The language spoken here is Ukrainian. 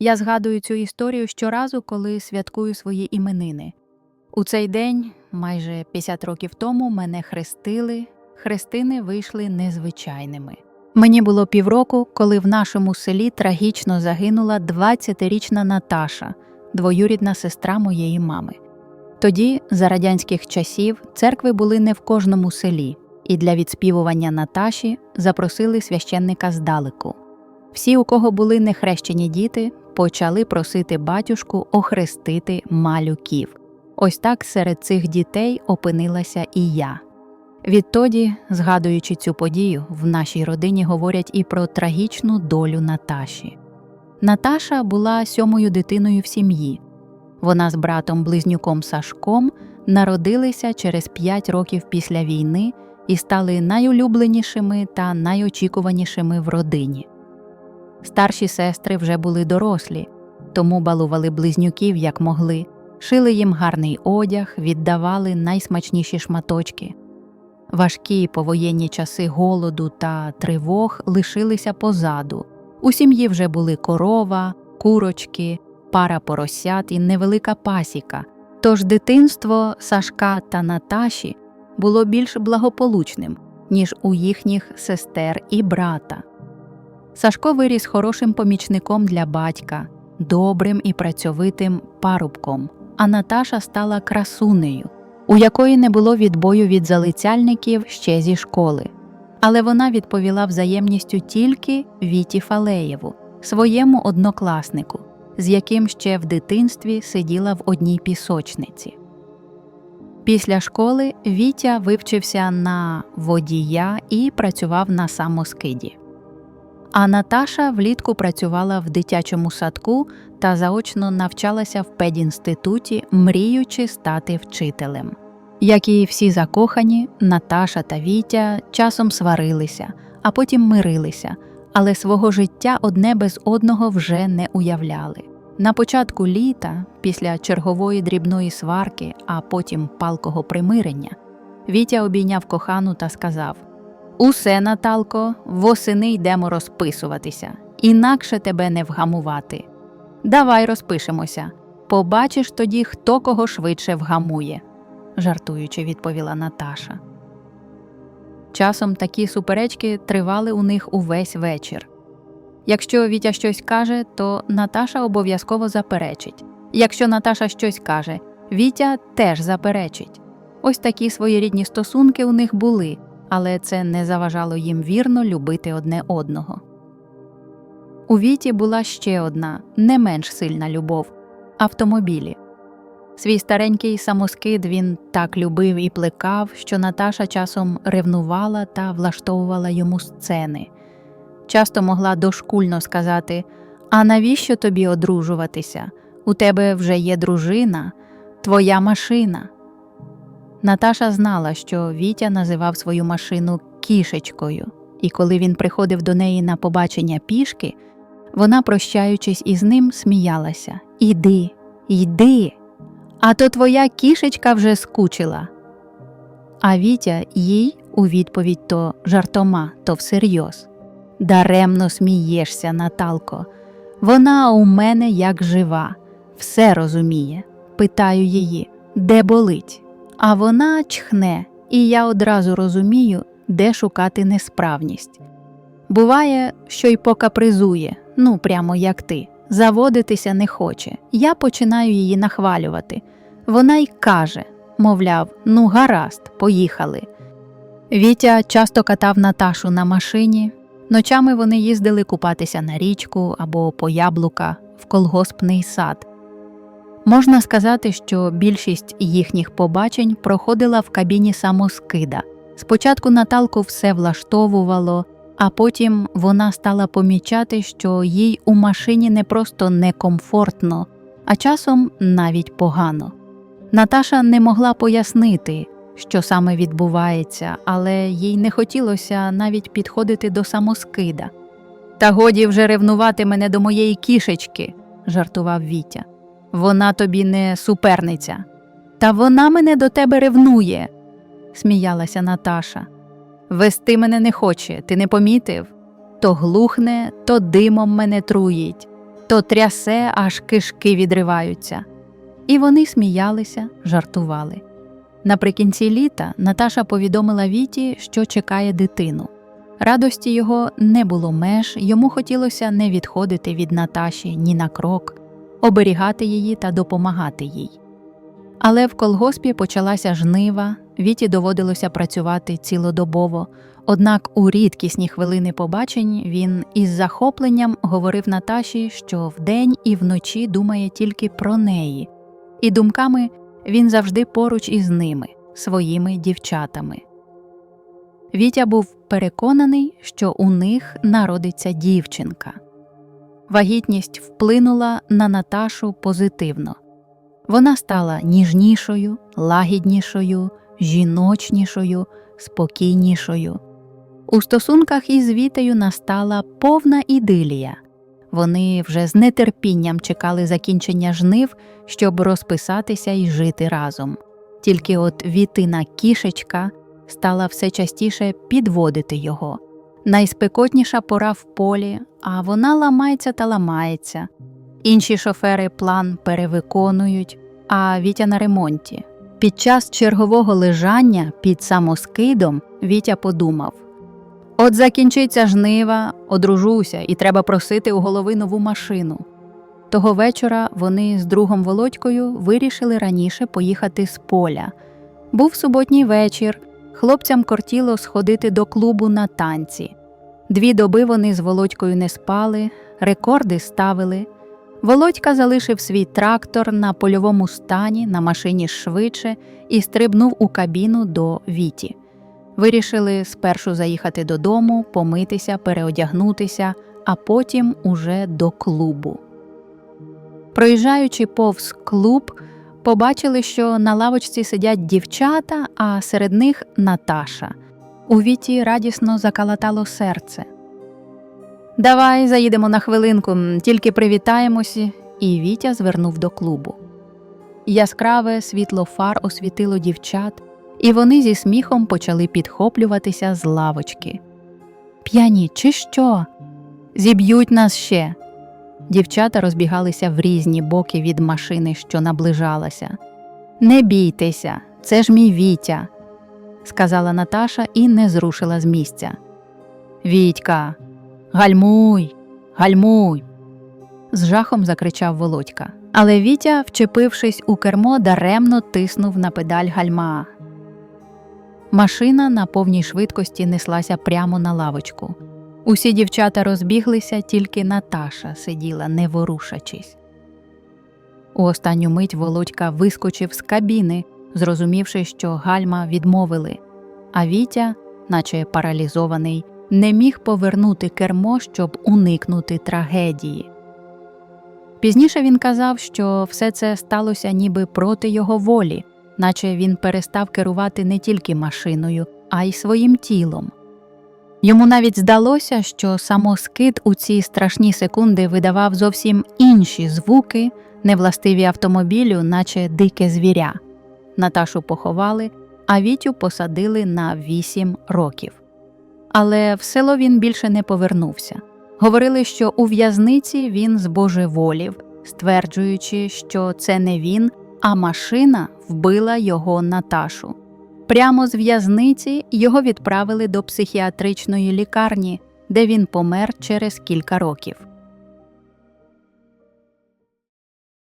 Я згадую цю історію щоразу, коли святкую свої іменини. У цей день, майже 50 років тому, мене хрестили, хрестини вийшли незвичайними. Мені було півроку, коли в нашому селі трагічно загинула 20-річна Наташа, двоюрідна сестра моєї мами. Тоді, за радянських часів, церкви були не в кожному селі, і для відспівування Наташі запросили священника здалеку. Всі, у кого були нехрещені діти, почали просити батюшку охрестити малюків. Ось так серед цих дітей опинилася і я. Відтоді, згадуючи цю подію, в нашій родині говорять і про трагічну долю Наташі. Наташа була сьомою дитиною в сім'ї. Вона з братом близнюком Сашком народилися через п'ять років після війни і стали найулюбленішими та найочікуванішими в родині. Старші сестри вже були дорослі, тому балували близнюків як могли, шили їм гарний одяг, віддавали найсмачніші шматочки. Важкі повоєнні часи голоду та тривог лишилися позаду. У сім'ї вже були корова, курочки, пара поросят і невелика пасіка. Тож дитинство Сашка та Наташі було більш благополучним, ніж у їхніх сестер і брата. Сашко виріс хорошим помічником для батька, добрим і працьовитим парубком, а Наташа стала красунею, у якої не було відбою від залицяльників ще зі школи. Але вона відповіла взаємністю тільки Віті Фалеєву, своєму однокласнику, з яким ще в дитинстві сиділа в одній пісочниці. Після школи Вітя вивчився на водія і працював на самоскиді. А Наташа влітку працювала в дитячому садку та заочно навчалася в педінституті, мріючи стати вчителем. Як і всі закохані, Наташа та Вітя часом сварилися, а потім мирилися, але свого життя одне без одного вже не уявляли. На початку літа, після чергової дрібної сварки, а потім палкого примирення, Вітя обійняв кохану та сказав Усе, Наталко, восени йдемо розписуватися, інакше тебе не вгамувати. Давай розпишемося. Побачиш тоді, хто кого швидше вгамує, жартуючи, відповіла Наташа. Часом такі суперечки тривали у них увесь вечір. Якщо Вітя щось каже, то Наташа обов'язково заперечить. Якщо Наташа щось каже, Вітя теж заперечить. Ось такі своєрідні стосунки у них були, але це не заважало їм вірно любити одне одного. У Віті була ще одна, не менш сильна любов автомобілі. Свій старенький самоскид він так любив і плекав, що Наташа часом ревнувала та влаштовувала йому сцени. Часто могла дошкульно сказати А навіщо тобі одружуватися? У тебе вже є дружина, твоя машина. Наташа знала, що Вітя називав свою машину кішечкою, і коли він приходив до неї на побачення пішки, вона, прощаючись із ним, сміялася Іди, йди, а то твоя кішечка вже скучила. А Вітя їй у відповідь то жартома, то всерйоз. Даремно смієшся, Наталко. Вона у мене як жива, все розуміє. Питаю її, де болить. А вона чхне, і я одразу розумію, де шукати несправність. Буває, що й покапризує, ну прямо як ти, заводитися не хоче. Я починаю її нахвалювати. Вона й каже, мовляв, ну гаразд, поїхали. Вітя часто катав Наташу на машині. Ночами вони їздили купатися на річку або по яблука в колгоспний сад. Можна сказати, що більшість їхніх побачень проходила в кабіні самоскида. Спочатку Наталку все влаштовувало, а потім вона стала помічати, що їй у машині не просто некомфортно, а часом навіть погано. Наташа не могла пояснити, що саме відбувається, але їй не хотілося навіть підходити до самоскида. Та годі вже ревнувати мене до моєї кішечки, жартував Вітя. Вона тобі не суперниця. Та вона мене до тебе ревнує, сміялася Наташа. Вести мене не хоче, ти не помітив? То глухне, то димом мене труїть. то трясе, аж кишки відриваються. І вони сміялися, жартували. Наприкінці літа Наташа повідомила Віті, що чекає дитину. Радості його не було меж, йому хотілося не відходити від Наташі ні на крок, оберігати її та допомагати їй. Але в колгоспі почалася жнива, Віті доводилося працювати цілодобово, однак у рідкісні хвилини побачень він із захопленням говорив Наташі, що вдень і вночі думає тільки про неї, і думками він завжди поруч із ними, своїми дівчатами. Вітя був переконаний, що у них народиться дівчинка. Вагітність вплинула на Наташу позитивно. Вона стала ніжнішою, лагіднішою, жіночнішою, спокійнішою. У стосунках із Вітею настала повна ідилія. Вони вже з нетерпінням чекали закінчення жнив, щоб розписатися і жити разом. Тільки от Вітина кішечка стала все частіше підводити його. Найспекотніша пора в полі, а вона ламається та ламається. Інші шофери план перевиконують, а Вітя на ремонті. Під час чергового лежання під самоскидом Вітя подумав: От закінчиться жнива, одружуся, і треба просити у голови нову машину. Того вечора вони з другом Володькою вирішили раніше поїхати з поля. Був суботній вечір, хлопцям кортіло сходити до клубу на танці. Дві доби вони з Володькою не спали, рекорди ставили. Володька залишив свій трактор на польовому стані на машині швидше і стрибнув у кабіну до Віті. Вирішили спершу заїхати додому, помитися, переодягнутися, а потім уже до клубу. Проїжджаючи повз клуб, побачили, що на лавочці сидять дівчата, а серед них Наташа. У Віті радісно закалатало серце. Давай заїдемо на хвилинку, тільки привітаємося, і Вітя звернув до клубу. Яскраве світло фар освітило дівчат, і вони зі сміхом почали підхоплюватися з лавочки. П'яні, чи що? Зіб'ють нас ще. Дівчата розбігалися в різні боки від машини, що наближалася. Не бійтеся, це ж мій Вітя, сказала Наташа і не зрушила з місця. Вітька, гальмуй, гальмуй. з жахом закричав Володька. Але Вітя, вчепившись у кермо, даремно тиснув на педаль гальма. Машина на повній швидкості неслася прямо на лавочку. Усі дівчата розбіглися, тільки Наташа сиділа, не ворушачись. У останню мить Володька вискочив з кабіни, зрозумівши, що гальма відмовили, а Вітя, наче паралізований, не міг повернути кермо, щоб уникнути трагедії. Пізніше він казав, що все це сталося ніби проти його волі, наче він перестав керувати не тільки машиною, а й своїм тілом. Йому навіть здалося, що самоскид у ці страшні секунди видавав зовсім інші звуки, невластиві автомобілю, наче дике звіря. Наташу поховали, а Вітю посадили на вісім років. Але в село він більше не повернувся. Говорили, що у в'язниці він збожеволів, стверджуючи, що це не він, а машина вбила його Наташу. Прямо з в'язниці його відправили до психіатричної лікарні, де він помер через кілька років.